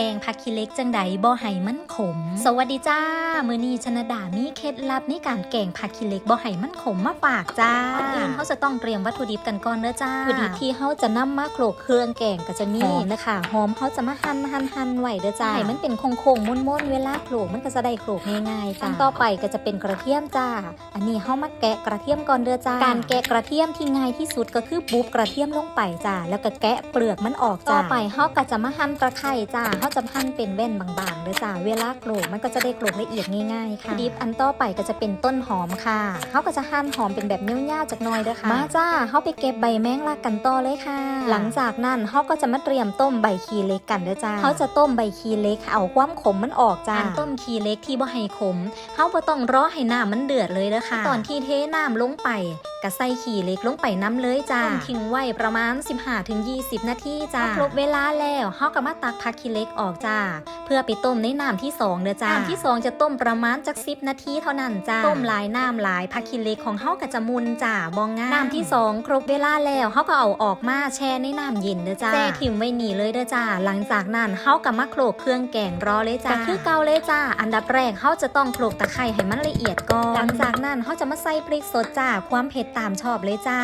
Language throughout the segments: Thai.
แกงผักขี้เหล็กจังใดบ่ให้มันขม สวัสดีจ้า มื้อนี้ชนดามีเคล็ดลับในการแกงผักขี้เหล็กบ่ให้มันขมมาฝากจ้าก่อนอื่นเขาจะต้องเตรียมวัตถุดิบกันก่อนเด้อจ้าวัตถุดิบที่เขาจะนำมาโขลกเครื่องแกงก็จะมีนะคะหอมเขาจะมาหั่นหั่นหั่นไว้เด้อจ้าให้มันเป็นโค้งๆม้วนๆเวลาโขลกมันก็จะได้โขลกง่ายๆจ้าต่อไปก็จะเป็นกระเทียมจ้า อันนี้เขามาแกะกระเทียมก่อนเด้อจ้าการแกะกระเทียมที่ง่ายที่สุดก็คือบุบกระเทียมลงไปจ้าแล้วก็แกะเปลือกมันออกจ้าต่อไปเขาก็จะมาหั่นตะไคร่จ้าเขาจะหั่นเป็นแว่นบางๆเด้อจ้าเวลาโขลกมันก็จะได้โขลกละเอียดง่ายๆค่ะดิบอันต่อไปก็จะเป็นต้นหอมค่ะเขาก็จะหั่นหอมเป็นแบบเนี้ยวๆจากหน้อยเด้อค่ะมาจ้าเขาไปเก็บใบแมงลักกันต่อเลยค่ะ หลังจากนั้นเขาก็จะมาเตรียมต้มใบคีเล็กกันเด้อจ้าเขาจะต้มใบคีเล็กเอาความขมมันออกจ้าการต้มคีเล็กที่บ่ให้ขมเขาบ่ต้องรอให้น้ำมันเดือดเลยเด้อค่ะ ตอนที่เทน้ำลงไปก็ใส่ขี้เหล็กลงไปน้ำเลยจ้าต้มทิ้งไว้ประมาณ 15-20 นาทีจ้าครบเวลาแล้วเขาก็มาตักผักขี้เหล็กออกจ้า เพื่อไปต้มในน้ำที่สองเด้อจ้าน้ำที่ 2 จะต้มประมาณจัก10นาทีเท่านั้นจ้าต้มหลายน้ำหลายผักขี้เหล็กของเฮาก็จะมุนจ้าบองง่ายน้ำที่ 2 ครบเวลาแล้วเฮาก็เอาออกมาแช่ในน้ำเย็นเด้อจ้าแช่ถิ่มไว้นี่เลยเด้อจ้า หลังจากนั้นเฮาก็มาโขลกเครื่องแกงรอเลยจ้าก็คือเกาเลยจ้า อันดับแรกเฮาจะต้องโขลกตะไคร้ให้มันละเอียดก่อนหลังจากนั้นเฮาจะมาใส่พริกสดจ้าความเผ็ดตามชอบเลยจ้า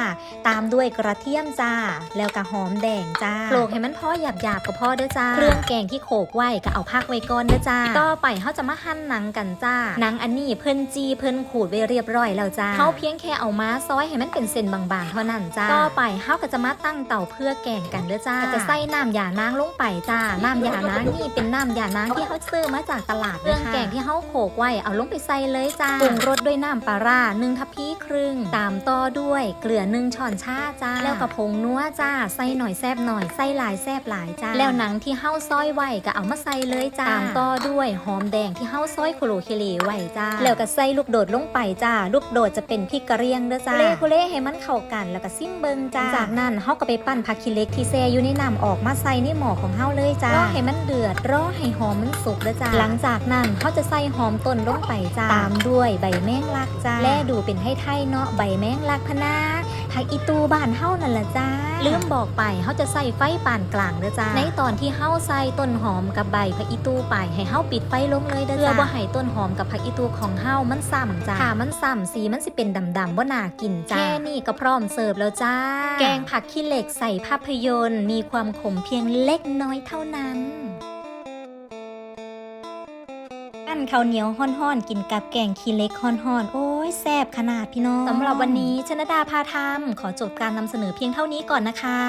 ตามด้วยกระเทียมจ้า แล้วก็หอมแดงจ้าโขลกให้มันพอหยาบๆก็พอเด้อจ้า เครื่องแกงที่โขลกไว้ก็เอาพักไว้ก่อนเด้อจ้า ต่อไปเขาจะมาหั่นหนังกันจ้า หนังอันนี้เพิ่นจีเพิ่นขูดไว้เรียบร้อยแล้วจ้าเขาเพียงแค่เอามาซอยให้มันเป็นเส้นบางๆเท่านั้นจ้า ต่อไปเขาก็จะมาตั้งเตาเพื่อแกงกันเด้อจ้าก็จะใส่น้ำยานางลงไปจ้า น้ำยานางนี่เป็นน้ำยานางที่เขาซื้อมาจากตลาดเครื่องแกงที่เขาโขลกไว้เอาลงไปใส่เลยจ้า ปรุงรสด้วยน้ำปลาร้าหนึ่งทัพพีครึ่ง ตามต่อด้วยเกลือหนึ่งช้อนชาจ้า แล้วก็ผงนัวจ้า ใส่หน่อยแซบหน่อยใส่หลายแซบหลายจ้า แล้วหนังที่เฮาซอยไว้ก็เอามาใส่เลยจ้า ตามต่อด้วยหอมแดงที่เฮาซอยโคโลเคเลไว้จ้า แล้วก็ใส่ลูกโดดลงไปจ้า ลูกโดดจะเป็นพริกกระเรียงเด้อจ้าเล่คุเล่ให้มันเข้ากันแล้วก็ซิมเบิงจ้า จากนั้นเฮาก็ไปปั้นผักขี้เหล็กที่แซ่อยู่ในน้ำออกมาใส่ในหม้อของเฮาเลยจ้ารอให้มันเดือดรอให้หอมมันสุกเด้อจ้า หลังจากนั้นเฮาจะใส่หอมต้นลงไปจ้า ตามด้วยใบแมงลักจ้า แลดูเป็นไทยๆเนาะใบแมงลักพะนาผักอีตูบ้านเฮานั่นละจ้า ลืมบอกไปเฮาจะใส่ไฟปานกลางเด้อจ้า ในตอนที่เฮาใส่ต้นหอมกับใบผักอีตูไปให้เฮาปิดไฟลงเลยเด้อจ้าเพื่อบ่ให้ต้นหอมกับผักอีตูของเฮามันซ้ำจ้าถ้ามันซ้ำสีมันสิเป็นดำๆบ่น่ากินจ้า แค่นี้ก็พร้อมเสิร์ฟแล้วจ้า แกงผักขี้เหล็กใส่ภาพยนตร์ มีความขมเพียงเล็กน้อยเท่านั้นอัน ข้าวเหนียวห้อนๆ กินกับแกงขี้เล็กห้อนๆ โอ้ยแซ่บขนาดพี่น้องสำหรับวันนี้ชนดาพาทำขอจบการนำเสนอเพียงเท่านี้ก่อนนะคะ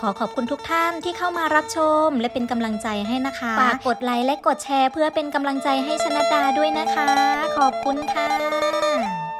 ขอขอบคุณทุกท่านที่เข้ามารับชม และเป็นกำลังใจให้นะคะฝากกดไลค์และกดแชร์ เพื่อเป็นกำลังใจให้ชนดาด้วยนะคะ ขอบคุณค่ะ